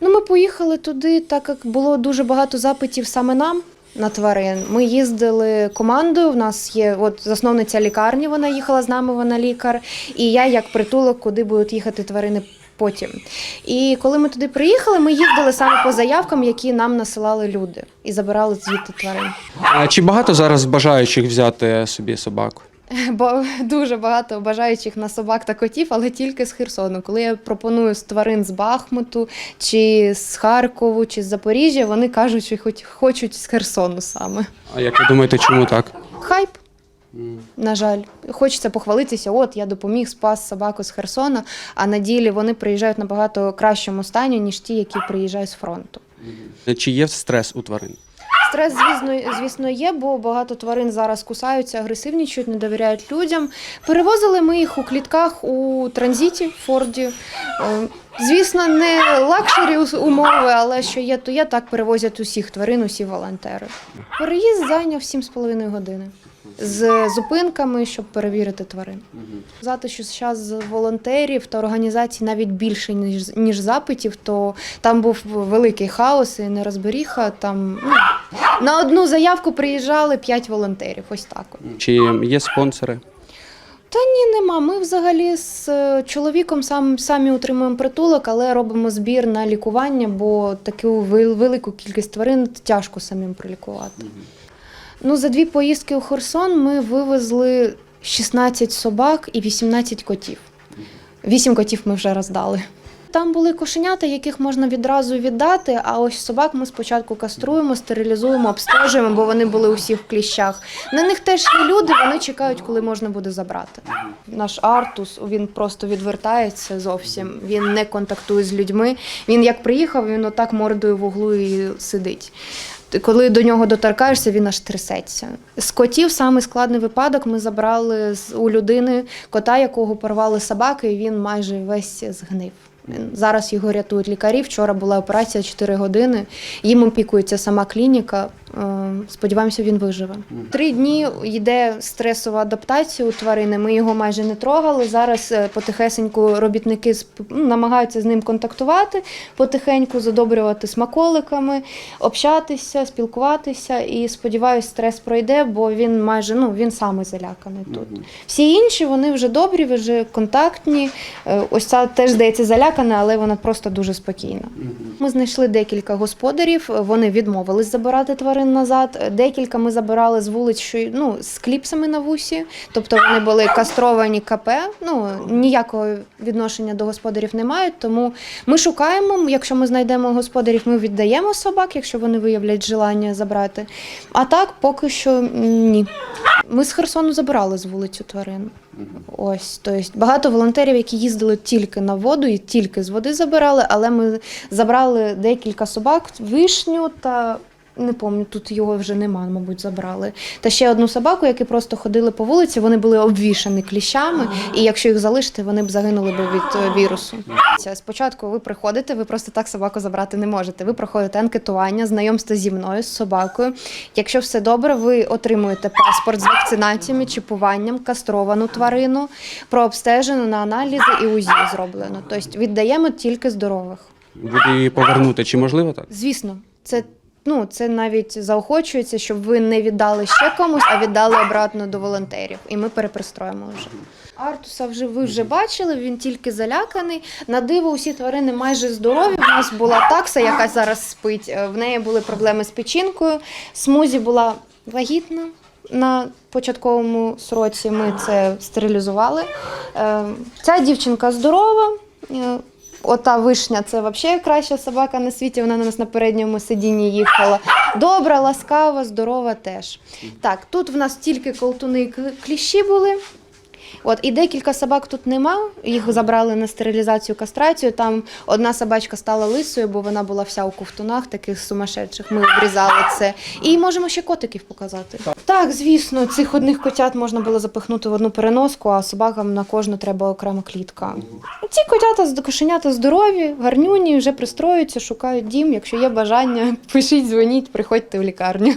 Ну, ми поїхали туди, так як було дуже багато запитів саме нам. На тварин ми їздили командою. В нас є от засновниця лікарні. Вона їхала з нами. Вона лікар. І я як притулок, куди будуть їхати тварини потім. І коли ми туди приїхали, ми їздили саме по заявкам, які нам насилали люди, і забирали звідти тварин. А чи багато зараз бажаючих взяти собі собаку? Бо дуже багато бажаючих на собак та котів, але тільки з Херсону. Коли я пропоную з тварин з Бахмуту, чи з Харкову, чи з Запоріжжя, вони кажуть, що хоч хочуть з Херсону саме. А як ви думаєте, чому так? Хайп. На жаль, хочеться похвалитися. От я допоміг спас собаку з Херсона. А на ділі вони приїжджають набагато кращому стані, ніж ті, які приїжджають з фронту. Чи є стрес у тварин? Стрес, звісно, звісно, є, бо багато тварин зараз кусаються, агресивнічують, не довіряють людям. Перевозили ми їх у клітках у транзиті Форді. Е, Звісно, не лакшері умови, але що є, то є, так перевозять усіх тварин, усі волонтери. Переїзд зайняв 7,5 години з зупинками, щоб перевірити тварин. Сказати, що зараз волонтерів та організацій навіть більше ніж ніж запитів, то там був великий хаос і нерозберіха. Там ну, на одну заявку приїжджали 5 волонтерів. Ось так. Чи є спонсори? Та ні, нема. Ми взагалі з е, чоловіком сам самі утримуємо притулок, але робимо збір на лікування, бо таку вел- велику кількість тварин тяжко самим пролікувати. Ну, за дві поїздки у Херсон ми вивезли 16 собак і 18 котів. Вісім котів ми вже роздали. Там були кошенята, яких можна відразу віддати. А ось собак ми спочатку каструємо, стерилізуємо, обстежуємо, бо вони були усі в кліщах. На них теж є люди, вони чекають, коли можна буде забрати. Наш Артус він просто відвертається зовсім. Він не контактує з людьми. Він як приїхав, він отак мордою в углу і сидить. Коли до нього доторкаєшся, він аж трясеться. З котів саме складний випадок. Ми забрали з- у людини кота, якого порвали собаки, і він майже весь згнив. Зараз його рятують лікарі. Вчора була операція 4 години. Їм опікується сама клініка. Е, Сподіваємося, він виживе. Три дні йде стресова адаптація у тварини. Ми його майже не трогали. Зараз е, потихесеньку робітники ну, намагаються з ним контактувати, потихеньку задобрювати смаколиками, общатися, спілкуватися. І сподіваюся, стрес пройде, бо він майже ну він саме заляканий тут. Всі інші вони вже добрі, вже контактні. Е, Ось ця теж здається залякана, але вона просто дуже спокійна. Ми знайшли декілька господарів. Вони відмовились забирати тварин назад. Декілька ми забирали з вулиць, що ну з кліпсами на вусі, тобто вони були кастровані КП. Ну ніякого відношення до господарів не мають. Тому ми шукаємо. Якщо ми знайдемо господарів, ми віддаємо собак, якщо вони виявлять желання забрати. А так, поки що ні. Ми з Херсону забирали з вулицю тварин. Ось, тобто багато волонтерів, які їздили тільки на воду і тільки з води забирали, але ми забрали декілька собак, вишню та. Не пам'ятаю, тут його вже нема, мабуть, забрали. Та ще одну собаку, які просто ходили по вулиці, вони були обвішані кліщами, і якщо їх залишити, вони б загинули б від е, вірусу. Спочатку ви приходите, ви просто так собаку забрати не можете. Ви проходите анкетування, знайомство зі мною, з собакою. Якщо все добре, ви отримуєте паспорт з вакцинаціями, чіпуванням, кастровану тварину, прообстежену на аналізи і УЗІ зроблено. Тобто віддаємо тільки здорових. Її повернути? Чи можливо так? Звісно, це. Ну, це навіть заохочується, щоб ви не віддали ще комусь, а віддали обратно до волонтерів. І ми перепристроїмо вже. Артуса вже ви вже бачили, він тільки заляканий. На диво, усі тварини майже здорові. У нас була такса, яка зараз спить. Е, В неї були проблеми з печінкою. Смузі була вагітна. На початковому сроці ми це стерилізували. Е, Ця дівчинка здорова. Ота вишня це взагалі краща собака на світі. Вона на нас на передньому сидінні їхала. Добра, ласкава, здорова теж. Так, тут в нас тільки колтуни і кліщі були. От і декілька собак тут нема. Їх забрали на стерилізацію, кастрацію. Там одна собачка стала лисою, бо вона була вся у ковтунах, таких сумасшедших. Ми обрізали це. І можемо ще котиків показати. Так, звісно, цих одних котят можна було запихнути в одну переноску, а собакам на кожну треба окрема клітка. Ці котята з кошенята здорові, гарнюні, вже пристроюються, шукають дім. Якщо є бажання, пишіть, дзвоніть, приходьте в лікарню.